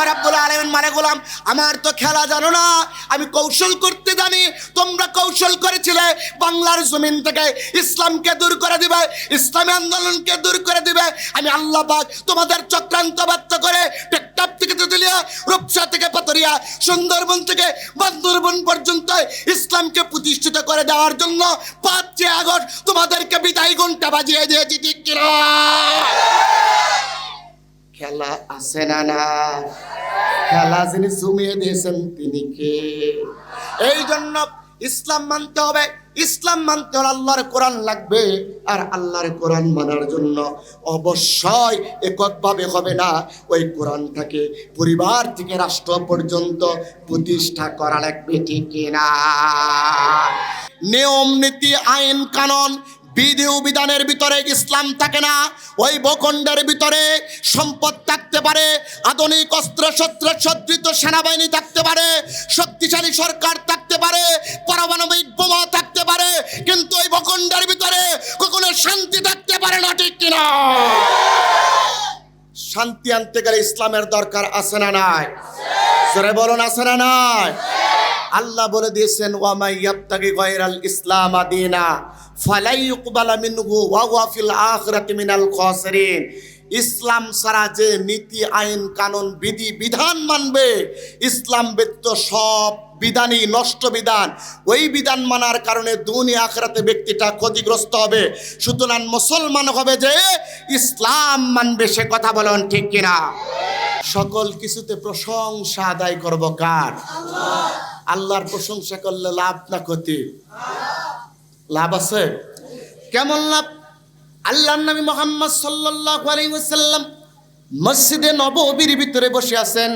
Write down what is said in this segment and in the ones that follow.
আলমিন মানে গোলাম, আমার তো খেলা জানো না, আমি কৌশল করতে জানি, তোমরা কৌশল করেছিলে, বাংলার জমিন থেকে ইসলামকে দূর করে দিবে, ইসলামী আন্দোলনকে দূর করে দিবে। আমি আল্লাহ পাক তোমাদের চক্রান্ত ব্যর্থ করে টেকটাপ থেকে তেতুলিয়া, রূপসা থেকে পাতরিয়া সুন্দরবন থেকে বান্দরবন পর্যন্ত ইসলামকে প্রতিষ্ঠিত করে দেওয়ার জন্য পাঁচই আগস্ট তোমাদেরকে বিদায় ঘণ্টা বাজিয়ে দিয়েছি, ঠিক কিনা? খেলা আছে না না? খেলা যিনি জমিয়ে দিয়েছেন তিনি কে? এই জন্য ইসলাম মানতে হবে। ইসলাম মানতে হলে আল্লাহর কোরআন লাগবে। আর আল্লাহর কোরআন মানার জন্য অবশ্যই এককভাবে হবে না। ওই কোরআনটাকে পরিবার থেকে রাষ্ট্র পর্যন্ত প্রতিষ্ঠা করা লাগবে, ঠিক কিনা? নিয়ম, নীতি, আইন, কানুন বিধি বিধানের ভিতরে ইসলাম থাকে না। ওই ভূখণ্ডের ভিতরে সম্পদ থাকতে পারে, আধুনিক অস্ত্র শস্ত্র সজ্জিত সেনাবাহিনী থাকতে পারে, শক্তিশালী সরকার থাকতে পারে, পারমাণবিক বোমা থাকতে পারে, কিন্তু ওই ভূখণ্ডের ভিতরে কখনো শান্তি থাকতে পারে না, ঠিক কিনা শান্তি আনতে গেলে ইসলামের দরকার আছে না নাই? বলুন, আছে না নাই? আল্লাহ বলে দিয়েছেন ওয়ামাই ইয়াবতাগি গায়রাল ইসলাম আদিনা ফালাই ইউকবালা মিনহু ওয়া হুয়া ফিল আখিরাতি মিনাল খাসিরিন। ইসলাম ছাড়া যে নীতি, আইন, কানুন, বিধি, বিধান মানবে, ইসলাম ব্যতীত সব বিধানই নষ্ট বিধান। ওই বিধান মানার কারণে দুনিয়া আখরাতে ব্যক্তিটা ক্ষতিগ্রস্ত হবে। সুতরাং মুসলমান হবে যে ইসলাম মানবে, সে কথা বলেন ঠিক কিনা? সকল কিছুতে প্রশংসা আদায় করব কার? আল্লাহর প্রশংসা করলে লাভ না ক্ষতি? লাভ আছে? কেমন লাভ? আল্লাহর নবী মোহাম্মদ সাল্লাল্লাহু আলাইহি ওয়াসাল্লাম মসজিদে নববীর ভিতরে বসে আছেন।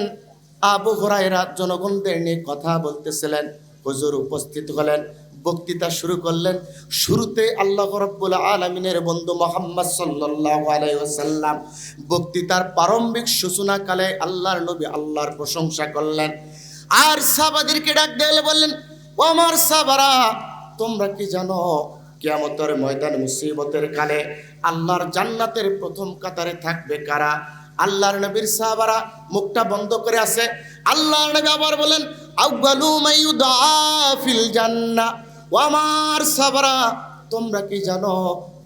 আবু হুরায়রা জনগণদের নিয়ে কথা বলতেছিলেন, হুজুর উপস্থিত হলেন, বক্তৃতা শুরু করলেন। শুরুতে আল্লাহ রব্বুল আলমিনের বন্ধু মোহাম্মদ সাল্লাল্লাহু আলাইহি ওয়াসাল্লাম বক্তৃতার প্রারম্ভিক সূচনাকালে আল্লাহর নবী আল্লাহর প্রশংসা করলেন। আর সাহাবাদেরকে ডাক দিয়ে বললেন আমার সাহাবারা, তোমরা কি জানো কিয়ামতের ময়দান মুসিবতের কালে আল্লাহর জান্নাতের প্রথম কাতারে থাকবে কারা? আল্লাহর নবীর সাহাবারা মুখটা বন্ধ করে আছে। আল্লাহর নবী আবার বলেন, আউয়ালু মাইয়ুদা ফিল জান্নাহ। ও আমার সাহাবারা, তোমরা কি জানো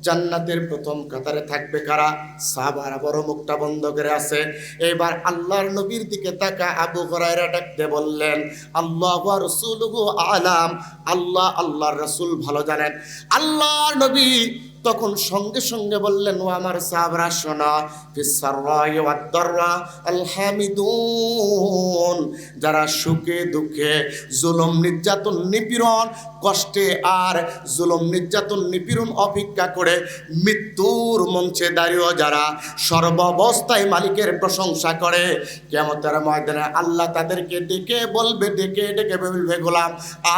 জান্নাতের প্রথম কাতারে থাকবে কারা? সাহাবারা বড় মুখটা বন্ধ করে আছে। এবার আল্লাহর নবীর দিকে তাকা আবু হরাইরা ডাকতে বললেন, আল্লাহ রসুল আলাম। আল্লাহ, আল্লাহর রসুল ভালো জানেন। আল্লাহর নবী তখন সঙ্গে সঙ্গে বললেন, ও আমার সাবরা শোনা। আলহামিদুন যারা সুখে, দুঃখে, জুলুম, নির্যাতন, নিপীড়ন, কষ্টে আর জুলুম, নির্যাতন, নিপীড়ন অপেক্ষা করে মৃত্যুর মঞ্চে দাঁড়িয়েও যারা সর্বাবস্থায় মালিকের প্রশংসা করে কেমতের ময়দানে আল্লাহ তাদেরকে ডেকে বলবে, ডেকে ডেকে বলবে, গোলাম,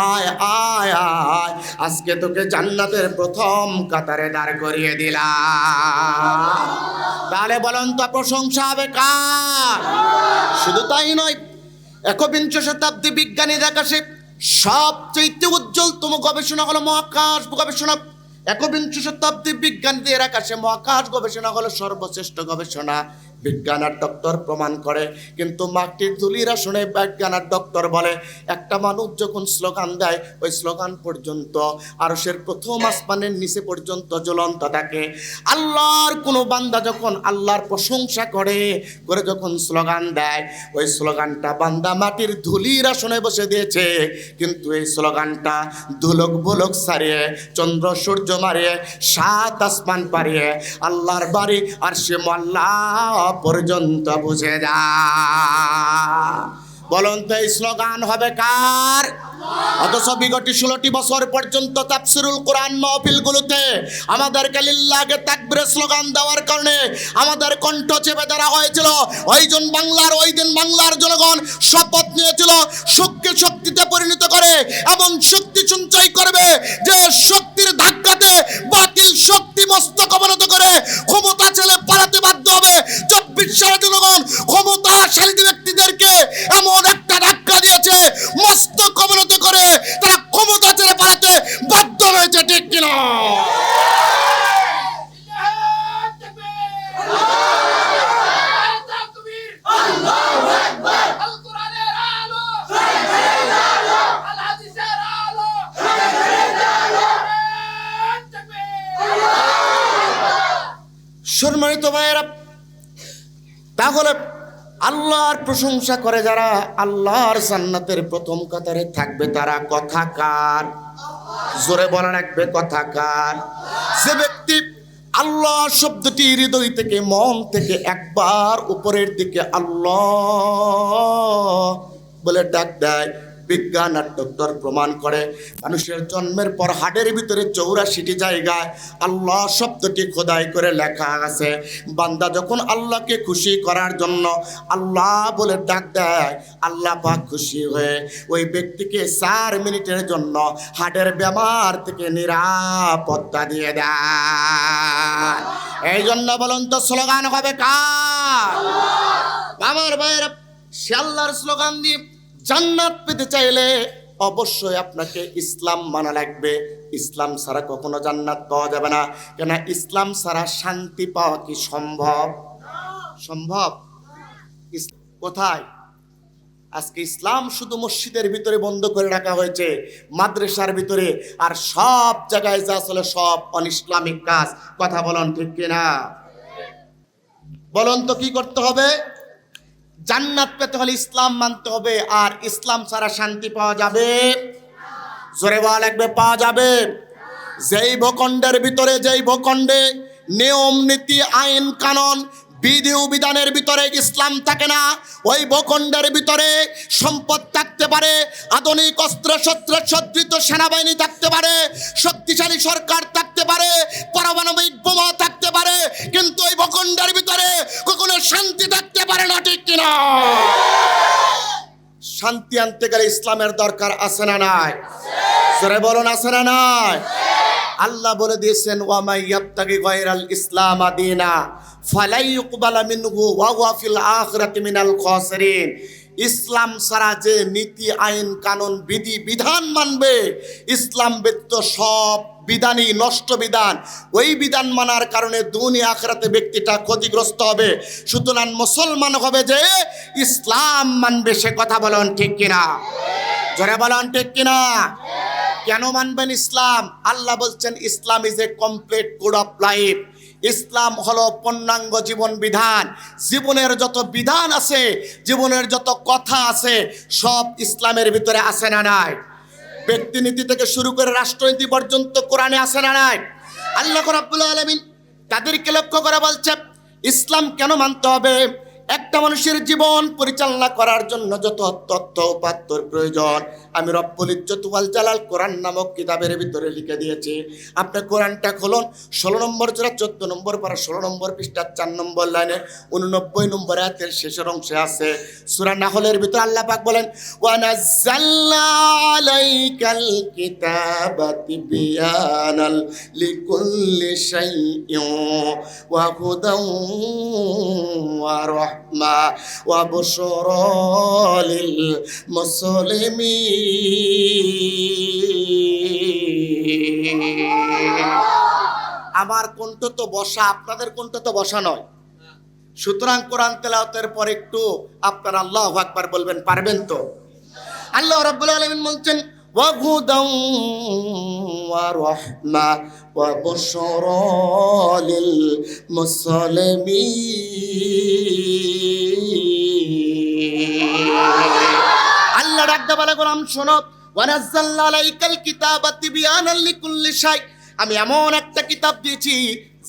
আয় আয় আয়। আজকে তোকে জান্নাতের প্রথম কাতারে দাঁড় করিয়ে দিলাম। তাহলে বলুন তো প্রশংসা হবে কার? শুধু তাই নয়, একবিংশ শতাব্দী বিজ্ঞানীর আকাশে সবচেয়ে উজ্জ্বলতম গবেষণা হলো মহাকাশ গবেষণা। একবিংশ শতাব্দী বিজ্ঞানীদের আকাশে মহাকাশ গবেষণা হলো সর্বশ্রেষ্ঠ গবেষণা। বিজ্ঞান আর ডক্টর প্রমাণ করে। কিন্তু মাটির ধুলিরা শুনে বিজ্ঞান আর ডক্টর বলে, একটা মানুষ যখন স্লোগান দেয়, ওই স্লোগান পর্যন্ত, আরশের প্রথম আসমানের নিচে পর্যন্ত জ্বলন্ত থাকে। আল্লাহর কোনো বান্দা যখন আল্লাহর প্রশংসা করে করে যখন স্লোগান দেয়, ওই স্লোগানটা বান্দা মাটির ধুলির আসনে বসে দিয়েছে। কিন্তু এই স্লোগানটা ধুলক ভুলক সারিয়ে, চন্দ্র সূর্য মারিয়ে, সাত আসমান পারিয়ে আল্লাহর বাড়ি আর সে মাল্লা পর্যন্ত বুঝে যা। বলুন তো এই স্লোগান হবে কার? অথচ বিগত ষোলোটি বছর পর্যন্ত তাফসিরুল কোরআন মাহফিলগুলোতে আমাদেরকে লিল্লাহকে তাকবিরের স্লোগান দেওয়ার কারণে আমাদের কণ্ঠ চেপে ধরা হয়েছিল। ওই জন বাংলার, ওই দিন বাংলার জনগণ শপথ নিয়েছিল শক্তি শক্তিতে পরিণত করে এবং শক্তি সঞ্চয় করবে। যে শক্তির ধাক্কাতে বাতিল শক্তি মস্তক অবনত করে ক্ষমতা ছেলে পালাতে বাধ্য হবে। চব্বিশ সালে জনগণ ক্ষমতাশালী ব্যক্তিদেরকে এমন একটা ধাক্কা দিয়েছে, মস্তক অবনত করে তারা ক্ষমতা ছেড়ে পালাতে বাধ্য হয়েছে, ঠিক কিনা? সম্মানিত ভাইয়েরা, তাহলে আল্লাহর প্রশংসা করে যারা আল্লাহর জান্নাতের প্রথম কাতারে থাকবে, তারা কথাকার। জোরে বলা রাখবে কথাকার। যে ব্যক্তি আল্লাহ শব্দটি হৃদয় থেকে, মন থেকে একবার উপরের দিকে আল্লাহ বলে ডাক দেয় বিজ্ঞান আর ডক্টর প্রমাণ করে। মানুষের জন্মের পর হাটের ভিতরে চৌরাশিটি জায়গায় আল্লাহ শব্দটি খোদাই করে লেখা আছে। বান্দা যখন আল্লাহকে খুশি করার জন্য আল্লাহ বলে ডাক দেয়, আল্লাহ পাক খুশি হয়ে ওই ব্যক্তিকে চার মিনিটের জন্য হাটের বেমার থেকে নিরাপত্তা দিয়ে দেয়। এই জন্য বলুন তো স্লোগান হবে কার? আমার ভাইয়েরা, সে স্লোগান দিয়ে জান্নাত পেতে চাইলে অবশ্যই আপনাকে ইসলাম মানা লাগবে। ইসলাম ছাড়া কখনো জান্নাত পাওয়া যাবে না। কেন ইসলাম ছাড়া শান্তি পাওয়া কি সম্ভব? সম্ভব? কোথায়? আজকে ইসলাম শুধু মসজিদের ভিতরে বন্ধ করে রাখা হয়েছে, মাদ্রাসার ভিতরে, আর সব জায়গায় যা আসলে সব অন ইসলামিক কাজ। কথা বলুন ঠিক কিনা? বলুন তো কি করতে হবে? জান্নাত পেতে হলে ইসলাম মানতে হবে, আর ইসলাম ছাড়া শান্তি পাওয়া যাবে। জোরে বল একবে পাওয়া যাবে। যেই ভূখণ্ডের ভিতরে, যেই ভূখণ্ডে নিয়ম, নীতি, আইন, কানুন বিধি বিধানের ভিতরে ইসলাম থাকে না, ওই ভূখণ্ডের ভিতরে সম্পদ থাকতে পারে, আধুনিক অস্ত্র শস্ত্র সজ্জিত সেনাবাহিনী থাকতে পারে, শক্তিশালী সরকার থাকতে পারে, পারমাণবিক বোমা থাকতে পারে, কিন্তু ওই ভূখণ্ডের ভিতরে কখনো শান্তি থাকতে পারে না, ঠিক কিনা? শান্তি আনতে গেলে ইসলামের দরকার আছে না নাই? জোরে বলুন, আছে না নাই? আল্লাহ বলে দিয়েছেন ওয়ামাই ইয়াবতাগি গায়রাল ইসলাম আদিনা। ইসলাম ছাড়া যে নীতি, আইন, কানুন, বিধি, বিধান মানবে, ইসলাম ব্যতীত সব বিধানই নষ্ট বিধান। ওই বিধান মানার কারণে দুনিয়া আখরাতে ব্যক্তিটা ক্ষতিগ্রস্ত হবে। সুতরাং মুসলমান হবে যে ইসলাম মানবে, সে কথা বলেন ঠিক কিনা? জোরে বলেন ঠিক কিনা? কেন মানবেন ইসলাম? আল্লাহ বলছেন, Islam is a complete code of life Islam হলো পূর্ণাঙ্গ জীবন বিধান। জীবনের যত বিধান আছে, জীবনের যত কথা আছে, সব ইসলামের ভিতরে আছে না নাই? ব্যক্তিনীতি থেকে শুরু করে রাষ্ট্রনীতি পর্যন্ত কোরআনে আসে না নাই? আল্লাহ রাব্বুল আলামিন তাদেরকে লক্ষ্য করে বলছে, ইসলাম কেন মানতে হবে? একটা মানুষের জীবন পরিচালনা করার জন্য যত তথ্য উপাত্তর প্রয়োজন। আমি রব্বুল ইজ্জত ওয়াল জালাল কোরআন নামক কিতাবের ভিতরে লিখে দিয়েছি। আপনি কোরআনটা খুলুন, ষোলো নম্বর জোড়া, চোদ্দ নম্বর পারা, ষোলো নম্বর পৃষ্ঠার চার নম্বর লাইনে উননব্বই নম্বর আয়াতের শেষের অংশে আছে। সূরা নাহলের ভিতরে আল্লাহ পাক বলেন ওয়ানাজ্জালনা আলাইকাল বিয়ানাল লিকুল্লি শাইইন ওয়া হুদান ওয়া বুশরা লিল মুসলিমিন আমার কণ্ঠ তো বসা, আপনাদের কণ্ঠ তো বসা নয়। সুতরাং কোরআন তেলাওয়াতের পর একটু আপনারা আল্লাহ আকবার বলবেন, পারবেন তো? আল্লাহ রাব্বুল আলামিন বলছেন وهدى ورحمة وبشرى للمسلمين আল্লাহ ডাকতে বলে গোলাম শোনো ওয়ানাজ্জালনা আলাইকাল কিতাবা তিবিয়ানাল লিকুল্লি শাই আমি এমন একটা কিতাব দিয়েছি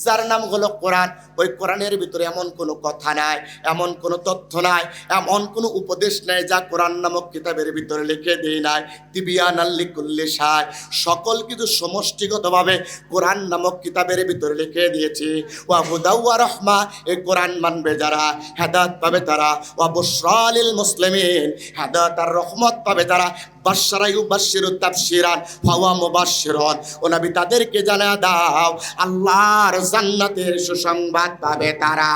যার নাম হলো কোরআন ওই কোরআনের ভিতরে এমন কোনো কথা নাই, এমন কোনো তথ্য নাই, এমন কোনো উপদেশ নাই যা কোরআন নামক কিতাবের ভিতরে লিখে দেই নাই। তিবিয়ান আল্লি কুল্লি সায় সকল কিছু সমষ্টিগতভাবে কোরআন নামক কিতাবের ভিতরে লিখে দিয়েছি। ওয়া হুদা ওয়া রহমা, এই কোরআন মানবে যারা হেদাত পাবে তারা। ওয়া বুশরালিল মুসলিমিন হেদাত আর রহমত পাবে তারা। বাশারাই বাশিরু তাফসিরান ফাওয়া মুবাশশিরুন। ও নবী তাদেরকে জানা দাও, আল্লাহর জান্নাতের সুসংবাদ পাবে তারা।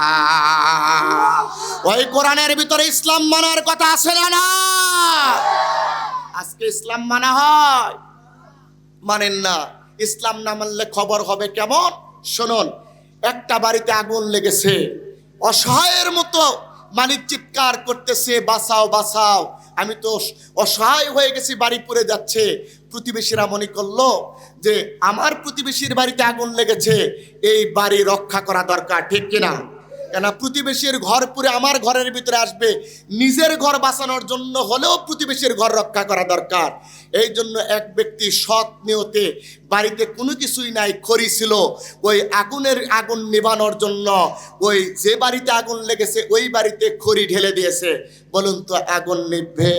ওই কোরআনের ভিতরে ইসলাম মানার কথা আছে না আজকে ইসলাম মানা হয়। মানেন না। ইসলাম না মানলে খবর হবে কেমন? শুনুন, একটা বাড়িতে আগুন লেগেছে। অসহায়ের মতো মালিক চিৎকার করতেছে, বাঁচাও বাঁচাও। আমি তো অসহায় হয়ে গেছি, বাড়ি পুড়ে যাচ্ছে। প্রতিবেশীরা মনে করল যে, আমার প্রতিবেশীর বাড়িতে আগুন লেগেছে, এই বাড়ি রক্ষা করা দরকার, ঠিক কিনা? কেন প্রতিবেশীর ঘর পুরে আমার ঘরের ভিতরে আসবে, নিজের ঘর বাঁচানোর জন্য হলেও প্রতিবেশীর ঘর রক্ষা করা দরকার। এই জন্য এক ব্যক্তি সৎ নিয়তে বাড়িতে কোনো কিছুই নাই, খড়ি ছিল, ওই আগুনের আগুন নিভানোর জন্য, ওই যে বাড়িতে আগুন লেগেছে, ওই বাড়িতে খড়ি ঢেলে দিয়েছে। বলুন তো, আগুন নিভবে?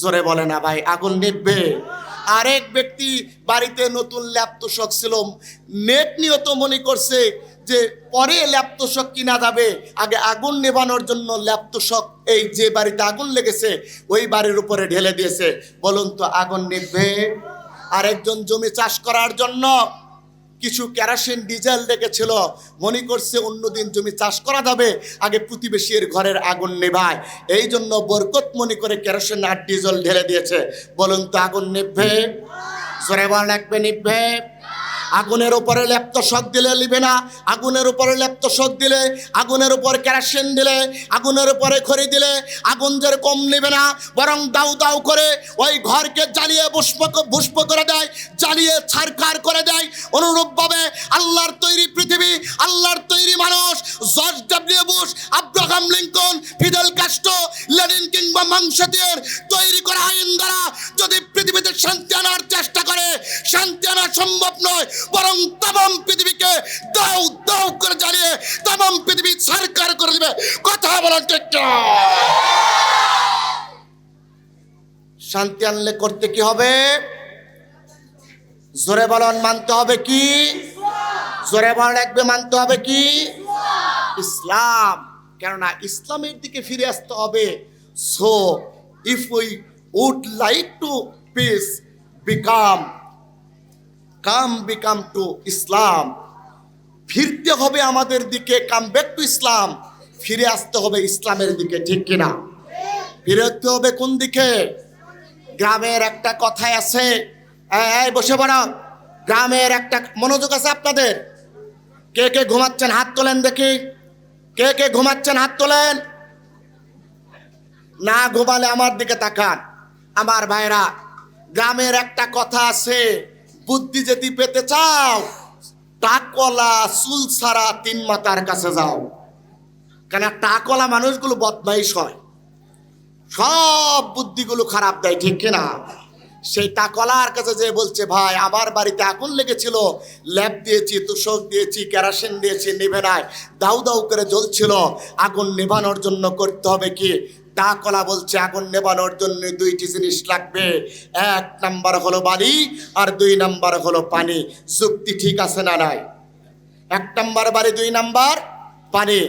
জোরে বলে না ভাই, আগুন নিভবে। আরেক ব্যক্তি বাড়িতে নতুন ল্যাপটপ ছিল নেট নিয়ত মনে করছে যে পরে ল্যাপটপ কিনা যাবে, আগে আগুন নেবানোর জন্য ল্যাপটপ এই যে বাড়িতে আগুন লেগেছে, ওই বাড়ির উপরে ঢেলে দিয়েছে। বলুন তো আগুন নিভবে আরেকজন জমি চাষ করার জন্য কিছু কেরাসিন, ডিজেল রেখেছিল মনে করছে অন্যদিন জমি চাষ করা যাবে, আগে প্রতিবেশীর ঘরের আগুন নেভায়। এই জন্য বরকত মনে করে কেরোসিন আর ডিজেল ঢেলে দিয়েছে। বলুন তো আগুন নিভবে জোরে বল রাখবে নিভবে আগুনের উপরে লেপ্ত শখ দিলে নিবে না, আগুনের উপরে লেপ্ত শখ দিলে, আগুনের উপর কেরাসিন দিলে, আগুনের উপরে খড়ি দিলে আগুন যেরকম নিবে না, বরং দাউ দাউ করে ওই ঘরকে জ্বালিয়ে পুষ্প পুষ্প করে দেয়, জ্বালিয়ে ছারখার করে দেয়। অনুরূপভাবে আল্লাহর তৈরি পৃথিবী, আল্লাহর তৈরি মানুষ, George W Bush, Abraham Lincoln, Fidel Castro, Lenin কিংবা মাংসদের তৈরি করা আইন দ্বারা যদি পৃথিবীতে শান্তি আনার চেষ্টা করে, শান্তি আনা সম্ভব নয় বরং তাম পৃথিবীকে দাও দাও করে জ্বালিয়ে তাম পৃথিবী সরকার করে দিবে। কথা বলার চেষ্টা শান্তি আনলে করতে কি হবে? জোরে বলন, মানতে হবে কি? জোরে বল রাখবে মানতে হবে কি? ইসলাম। কেননা ইসলামের দিকে ফিরে আসতে হবে। So if we would like to peace become come become to Islam. ফিরতে হবে আমাদের দিকে, কাম ব্যাক টু ইসলাম। ফিরে আসতে হবে ইসলামের দিকে, ঠিক কিনা? ফিরে আসতে হবে কোন দিকে? গ্রামের একটা কথাই আছে। বসে পড়ো। গ্রামের একটা মনোযোগ আছে আপনাদের? কে কে ঘুমাচ্ছেন? হাত তোলেন দেখি। কে কে ঘুমাচ্ছেন? হাত তোলেন। না ঘুমালে আমার দিকে তাকান। আমার ভাইরা, গ্রামের একটা কথা আছে। বুদ্ধি যদি পেতে চাও টাকলা চুল ছাড়া তিন মাতার কাছে যাও। কেন টাকলা মানুষগুলো বদমাইশ হয়। সব বুদ্ধিগুলো খারাপ দেয়, ঠিক কিনা? সেই টাকলার কাছে যে বলছে, ভাই, আমার বাড়িতে আগুন লেগেছিল, ল্যাপ দিয়েছি, তুষক দিয়েছি, কেরাসিন দিয়েছি, নিভে নাই, দাউ দাউ করে জ্বলছিল। আগুন নেভানোর জন্য করতে হবে কি? টাকলা বলছে, আগুন নেবানোর জন্য দুইটি জিনিস লাগবে। এক নাম্বার হলো বালি, আর দুই নাম্বার হলো পানি। যুক্তি ঠিক আছে না নাই? এক নাম্বার বাড়ি দুই নাম্বার পানি।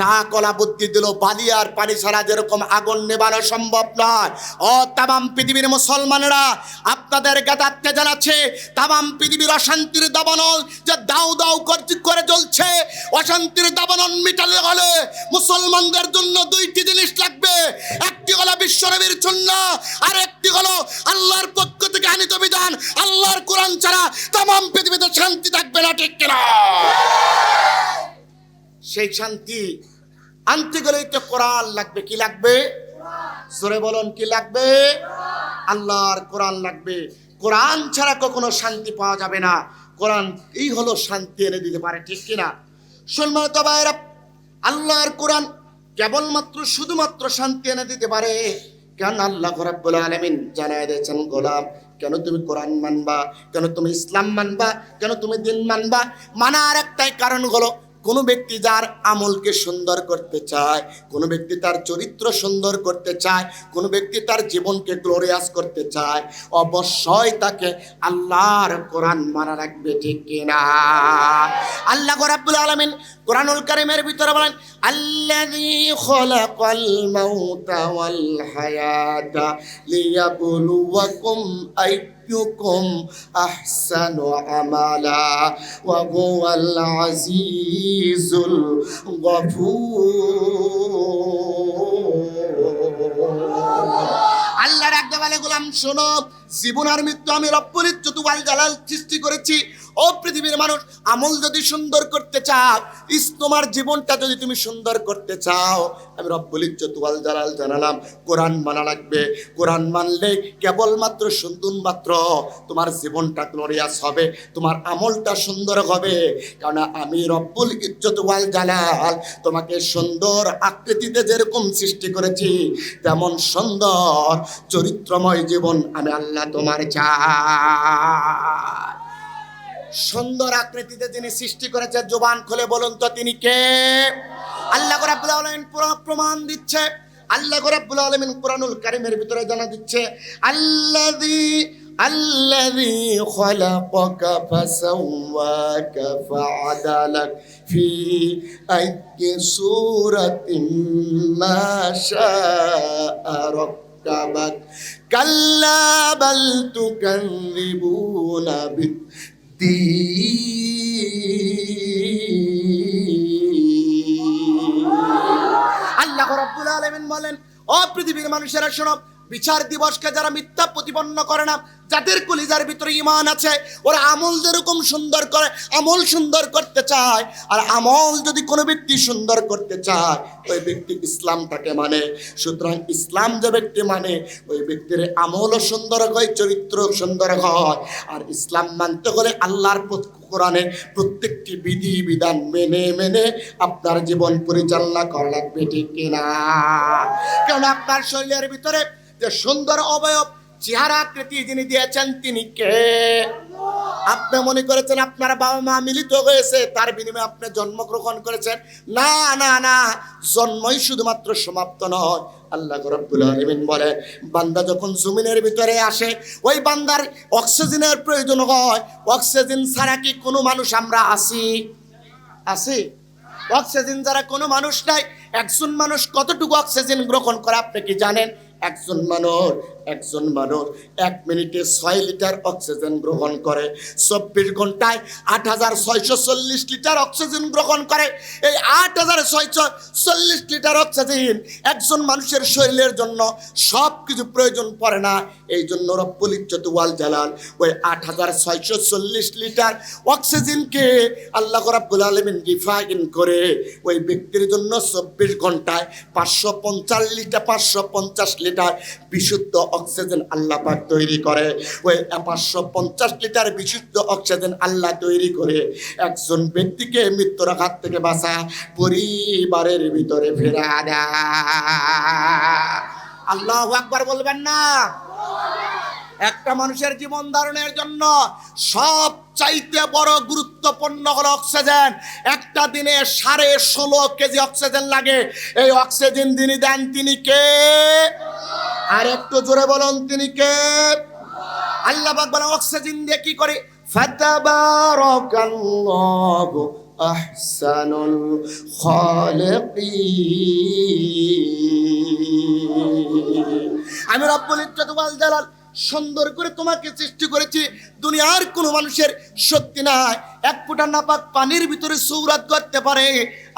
তা কলা বুদ্ধি দিল, বালি আর পানি ছাড়া যেরকম আগুন নেবানো সম্ভব নয়। ও তামাম পৃথিবীর মুসলমানেরা, আপনাদের গাদাত্তে জানাচ্ছে, তামাম পৃথিবীর অশান্তির দাবানল যে দাউ দাউ করে চলছে অশান্তির দাবানল মিটালে হলে মুসলমানদের জন্য দুইটি জিনিস লাগবে। একটি হলো বিশ্বনবীর জন্য আর একটি হলো আল্লাহর পক্ষ থেকে আনিত বিধান। আল্লাহর কোরআন ছাড়া তামাম পৃথিবীতে শান্তি থাকবে না, ঠিক কিনা? সেই শান্তি। আনতে গেলেই তো কোরআন লাগবে। কি লাগবে? জোরে বলুন, কি লাগবে? আল্লাহর কোরআন লাগবে। কোরআন ছাড়া কখনো শান্তি পাওয়া যাবে না। কোরআন এই হলো শান্তি এনে দিতে পারে, ঠিক কিনা? সম্মানিত ভাইয়েরা, আল্লাহর কোরআন কেবলমাত্র শুধুমাত্র শান্তি এনে দিতে পারে। কেন আল্লাহ রাব্বুল আলামিন জানায় দিয়েছেন, গোলাম, কেন তুমি কোরআন মানবা? কেন তুমি ইসলাম মানবা? কেন তুমি দিন মানবা? মানার একটাই কারণ হলো কোনো ব্যক্তি যার আমলকে সুন্দর করতে চায়, কোনো ব্যক্তি তার চরিত্র সুন্দর করতে চায়, কোনো ব্যক্তি তার জীবনকে গ্লোরিয়াস করতে চায়, অবশ্যই তাকে আল্লাহর কোরআন মানা রাখবে, ঠিক কিনা আল্লাহ রাব্বুল আলামিন কোরআনুল কারীমের ভিতরে বলেন, আল্লাযী খলাকাল মাউতা ওয়াল হায়াতা লিয়াবলুয়াকুম আইয়ুকুম আহসানু আমালা ওয়া হুয়াল আজিজুল গফুর আল্লাহর একদম গোলাম শোনো জীবন আর মৃত্যু আমি রব্বুল ইজ্জত জালাল সৃষ্টি করেছি। ও পৃথিবীর মানুষ, আমল যদি সুন্দর করতে চাও ইস তোমার জীবনটা যদি তুমি সুন্দর করতে চাও, আমি রব্বুল ইজ্জত জালাল জানালাম, কোরআন মানা লাগবে। কোরআন মানলে কেবলমাত্র সুন্দর মাত্র, তোমার জীবনটা গ্লোরিয়াস হবে, তোমার আমলটা সুন্দর হবে। কারণ আমি রব্বুল ইজ্জত জালাল, তোমাকে সুন্দর আকৃতিতে যেরকম সৃষ্টি করেছি, তেমন সুন্দর চরিত্রময় জীবন আমি আল্লাহ তোমার চাই সুন্দর আকৃতিতে যিনি সৃষ্টি করেছে, জোবান খুলে বলুন তো তিনি কে? আল্লাহ রাব্বুল আলামিন পুরো প্রমাণ দিচ্ছে। আল্লাহ রাব্বুল আলামিন কোরআনুল কারীমের ভিতরে জানা দিচ্ছে, আল্লাযী আল্লাযী খলাকাকা ফাসাওয়াকা ফাআদালাক ফি সূরাতিন মা শাআ রাক্কাবাক كلا بل تكذبون بالدين আল্লাহ রব্বুল আলমিন বলেন অপৃথিবীর পৃথিবীর মানুষেরা শোনো বিচার দিবসকে যারা মিথ্যা প্রতিপন্ন করে না, যাদের কলিজার ভিতরে ইমান আছে, ওরা আমল যেরকম সুন্দর করে, আমল সুন্দর করতে চায়, আর আমল যদি কোনো ব্যক্তি সুন্দর করতে চায়, ওই ব্যক্তি ইসলামটাকে মানে। সুতরাং ইসলাম যে ব্যক্তি মানে ওই ব্যক্তির আমলও সুন্দর হয় চরিত্র সুন্দর হয়। আর ইসলাম মানতে হলে আল্লাহর কোরআনে প্রত্যেকটি বিধি, বিধান মেনে মেনে আপনার জীবন পরিচালনা করা লাগবে, ঠিক কিনা? কারণ আপনার শরীরের ভিতরে যে সুন্দর অবয়ব চেহারা আকৃতি যিনি দিয়েছেন তিনি কে? আপনি মনে করেছেন আপনার বাবা মা মিলিত হয়েছে, তার বিনিময়ে আপনি জন্মগ্রহণ করেছেন? না না না, জন্মই শুধুমাত্র সমাপ্ত নয়। আল্লাহ রব্বুল আলামিন বলে, বান্দা যখন জমিনের ভিতরে আসে, ওই বান্দার অক্সিজেনের প্রয়োজন হয়। অক্সিজেন ছাড়া কি কোনো মানুষ আমরা আসি আছি। অক্সিজেন যারা কোনো মানুষ নাই, একজন মানুষ কতটুকু অক্সিজেন গ্রহণ করে আপনি কি জানেন? একজন মানুষ একজন মানুষ এক মিনিটে ছয় লিটার অক্সিজেন গ্রহণ করে, চব্বিশ ঘন্টায় আট হাজার ছয়শো চল্লিশ লিটার অক্সিজেন গ্রহণ করে। এই আট হাজার ছয়শো চল্লিশ লিটার অক্সিজেন একজন মানুষের শরীরের জন্য সব কিছু প্রয়োজন পড়ে না। এই জন্য রব্বুল ইজ্জত ওয়াল জালাল ওই আট হাজার ছয়শো চল্লিশ লিটার অক্সিজেনকে আল্লাহ রাব্বুল আলমিন রিফাইন করে ওই ব্যক্তির জন্য চব্বিশ ঘন্টায় পাঁচশো পঞ্চাশ লিটার, পাঁচশো পঞ্চাশ লিটার বিশুদ্ধ অক্সিজেন আল্লাহ পাক তৈরি করে। ওই পাঁচশো পঞ্চাশ লিটার বিশুদ্ধ অক্সিজেন আল্লাহ তৈরি করে। একজন ব্যক্তিকে মৃত্যুর হাত থেকে বাঁচা পরিবারের ভিতরে ফেরা দেয়। আল্লাহ আকবার বলবেন না। একটা মানুষের জীবন ধারণের জন্য সব চাইতে বড় গুরুত্বপূর্ণ হলো অক্সিজেন। একটা দিনে সাড়ে ষোলো কেজি অক্সিজেন লাগে। এই অক্সিজেন যিনি দেন তিনি কে? আর একটু জোরে বলুন, তিনি কে? আল্লাহ পাক বলে অক্সিজেন দিয়ে কি করে? ফাতাবারাকাল্লাহু আহসানুল খালিকিন। আমি রব্বুল ইজ্জত ওয়াল জালাল সুন্দর করে তোমাকে সৃষ্টি করেছি। দুনিয়ার কোনো মানুষের শক্তি নাই। এক ফোঁটা নাপাক পানির ভিতরে সৌরত করতে পারে।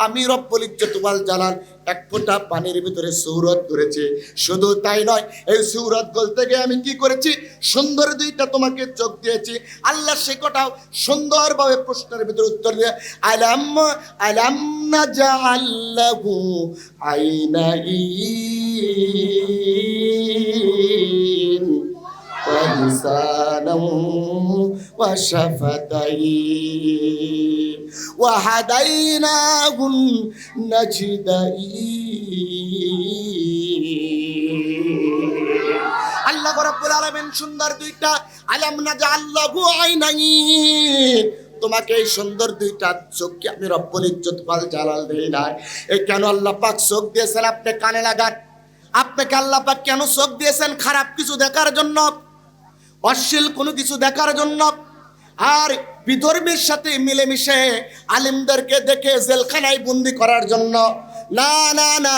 আমি রব্বুল ইজ্জত ওয়াল জালাল এক ফোঁটা পানির ভিতরে সৌরত করেছে। শুধু তাই নয়, এই সৌরত গলতে গিয়ে আমি কি করেছি? সুন্দর দুইটা তোমাকে চোখ দিয়েছি। আল্লাহ সে কটাও সুন্দরভাবে প্রশ্নের ভিতরে উত্তর দিয়ে, আলাম আলাম না যা আল্লাহু আইনাইন। ولسانا وشفتين وهديناه النجدين আল্লাহ রাব্বুল আলামিন সুন্দর দুইটা আলাম না যা আল্লাহু আইনাইন তোমাকে এই সুন্দর দুইটা চোখকে আমি রব্বুল ইজ্জত পাল জালাল দেই নাই এই কেন আল্লাহ পাক চোখ দিয়েছেন আপনি কানে লাগান আপনাকে আল্লাহ পাক কেন চোখ দিয়েছেন খারাপ কিছু দেখার জন্য অশ্লীল কোনো কিছু দেখার জন্য আর বিধর্মীর সাথে মিলেমিশে আলিমদেরকে দেখে জেলখানায় বন্দি করার জন্য। না না না,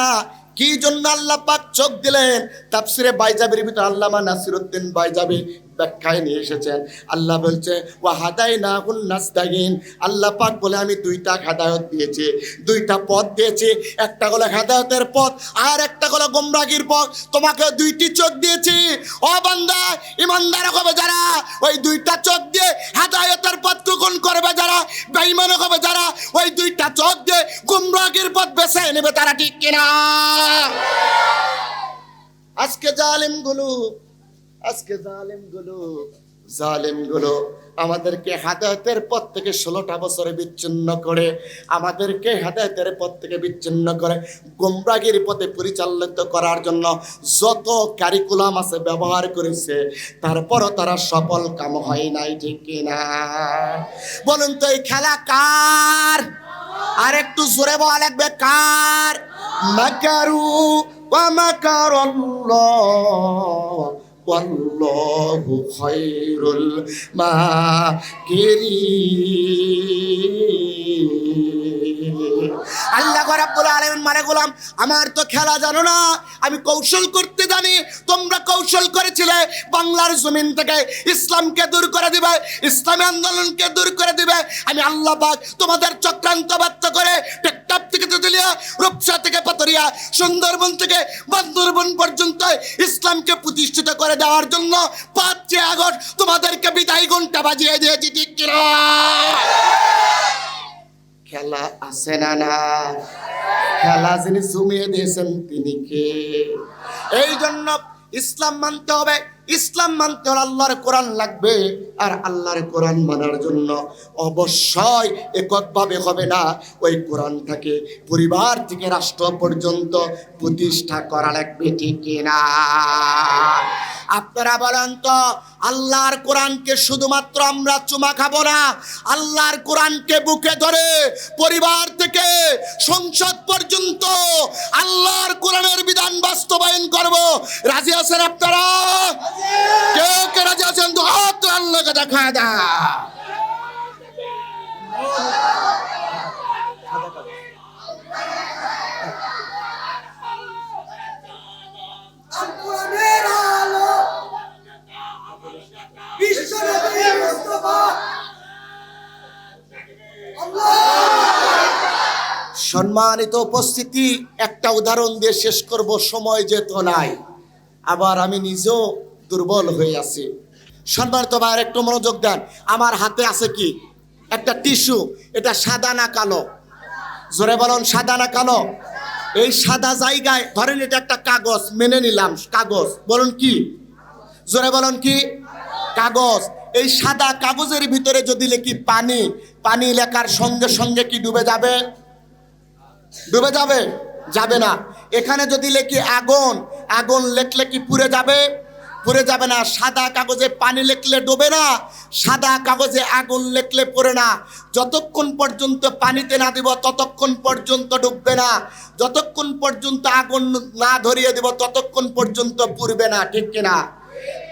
কি জন্য আল্লাহ পাক চোখ দিলেন? তাফসিরে বাইজাবির ভিতরে আল্লামা নাসিরউদ্দিন বাইজাবি ব্যাখ্যায় নিয়ে এসেছেন। আল্লাহ বলছে ও হাদাই না হুল নাস্তাগিন আল্লাহ পাক বলে, আমি দুইটা হেদায়ত দিয়েছি। দুইটা পথ দিয়েছি। একটা হলো হেদায়তের পথ, আর একটা হলো গোমরাগির পথ। তোমাকে দুইটি চোখ দিয়েছি। ও বান্দা, ইমানদার হবে যারা, ওই দুইটা চোখ দিয়ে হেদায়তের পথ টুকুন করবে যারা, বেঈমান হবে যারা, ওই দুইটা চোখ দিয়ে গুমরাগির পথ বেছে নেবে তারা ঠিক কিনা? আজকে জালেমগুলো আজকে জালেমগুলো জালেমগুলো আমাদেরকে হাদায়তের পথ থেকে ষোলোটা বছরে বিচ্ছিন্ন করে, আমাদেরকে হাদায়তের পথ থেকে বিচ্ছিন্ন করে, গোমরাগির পথে পরিচালিত করার জন্য যত কারিকুলাম আছে ব্যবহার করেছে, তারপরও তারা সফল কাম হয় নাই, ঠিক কিনা বলুন তো এই খেলা কার? আর একটু জোরে বলা লাগবে, কার? মাকারু ওয়া মাকারুল্লাহ। والله خير الماكرين আল্লাহ রাব্বুল আলামিন মানে গোলাম আমার তো খেলা জানো না আমি কৌশল করতে জানি তোমরা কৌশল করেছিলে বাংলার জমিন থেকে ইসলামকে দূর করে দিবে ইসলামী আন্দোলনকে দূর করে দিবে আমি আল্লাহ পাক তোমাদের চক্রান্ত ব্যর্থ করে টেকটাপ থেকে তেতুলিয়া রূপসা থেকে পাতরিয়া সুন্দরবন থেকে বান্দরবন পর্যন্ত ইসলামকে প্রতিষ্ঠিত করে দেওয়ার জন্য পাঁচই আগস্ট তোমাদেরকে বিদায় ঘণ্টা বাজিয়ে দিয়েছি, ঠিক খেলা আছে না না? খেলা যিনি জমিয়ে দিয়েছেন তিনি কে? এই জন্য ইসলাম মানতে হবে। ইসলাম মানতে হলে আল্লাহর কোরআন লাগবে আর আল্লাহর কোরআন মানার জন্য অবশ্যই এককভাবে হবে না। ওই কোরআনটাকে পরিবার থেকে রাষ্ট্র পর্যন্ত প্রতিষ্ঠা করা লাগবে, ঠিক কিনা? আপনারা বলেন তো, আল্লাহর কোরআনকে শুধুমাত্র আমরা চুমা খাব না, আল্লাহর কোরআনকে বুকে ধরে পরিবার থেকে সংসদ পর্যন্ত আল্লাহর কোরআনের বিধান বাস্তবায়ন করব। রাজি আছেন আপনারা? কে কে রাজি আছেন? তো আল্লাহকে দেখা দা আলো সম্মানিত উপস্থিতি, একটা উদাহরণ দিয়ে শেষ করব, সময় যেত নাই। আবার আমি নিজেও দুর্বল হয়ে আছি। সম্মানিত ভাইয়ের, একটু মনোযোগ দেন। আমার হাতে আছে কি? একটা টিস্যু, এটা সাদা না কালো? জোরে বলুন, সাদা না কালো? এই সাদা জায়গায়, ধরেন এটা একটা কাগজ, মেনে নিলাম, কাগজ। বলুন কি? জোরে বলুন কি? কাগজ, এই সাদা কাগজের ভিতরে যদি লিখি পানি পানি লেখার সঙ্গে সঙ্গে কি ডুবে যাবে? ডুবে যাবে? যাবে না। এখানে যদি লেখি আগুন আগুন লেখলে কি পুড়ে যাবে? পুড়ে যাবে না। সাদা কাগজে পানি লেখলে ডোবে না, সাদা কাগজে আগুন লেখলে পড়ে না। যতক্ষণ পর্যন্ত পানিতে না দিব, ততক্ষণ পর্যন্ত ডুববে না। যতক্ষণ পর্যন্ত আগুন না ধরিয়ে দিব, ততক্ষণ পর্যন্ত পুড়বে না, ঠিক কিনা?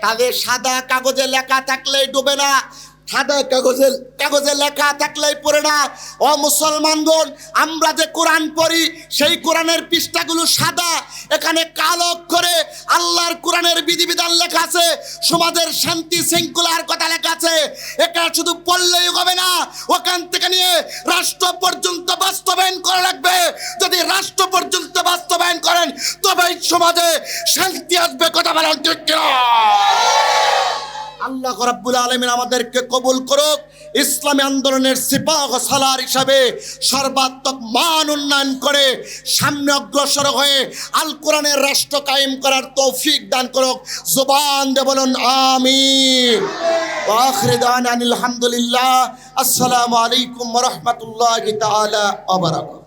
তাহলে সাদা কাগজে লেখা থাকলেই ডুবে না, সাদা কাগজে কাগজে লেখা থাকলেই পড়ে না। অ মুসলমানগণ, আমরা যে কোরআন পড়ি, সেই কোরআনের পৃষ্ঠাগুলো সাদা এখানে কালো অক্ষরে আল্লাহর কোরআনের বিধিবিধান লেখা আছে, সমাজের শান্তি শৃঙ্খলার কথা লেখা আছে এটা শুধু পড়লেই হবে না, ওখান থেকে নিয়ে রাষ্ট্র পর্যন্ত বাস্তবায়ন করা লাগবে যদি রাষ্ট্র পর্যন্ত বাস্তবায়ন করেন, তবেই সমাজে শান্তি আসবে, কথা বলার ঠিক? আল্লাহ রাব্বুল আলমিন আমাদেরকে কবুল করুক। ইসলামী আন্দোলনের সিপাহ সালার হিসাবে সর্বাত্মক মান উন্নয়ন করে সামনে অগ্রসর হয়ে আল কোরআনের রাষ্ট্র কায়েম করার তৌফিক দান করুক। জুবান দে বলুন দান আলহামদুলিল্লাহ আসসালামু আলাইকুম রাহমাতুল্লাহি বারাকাতুহু।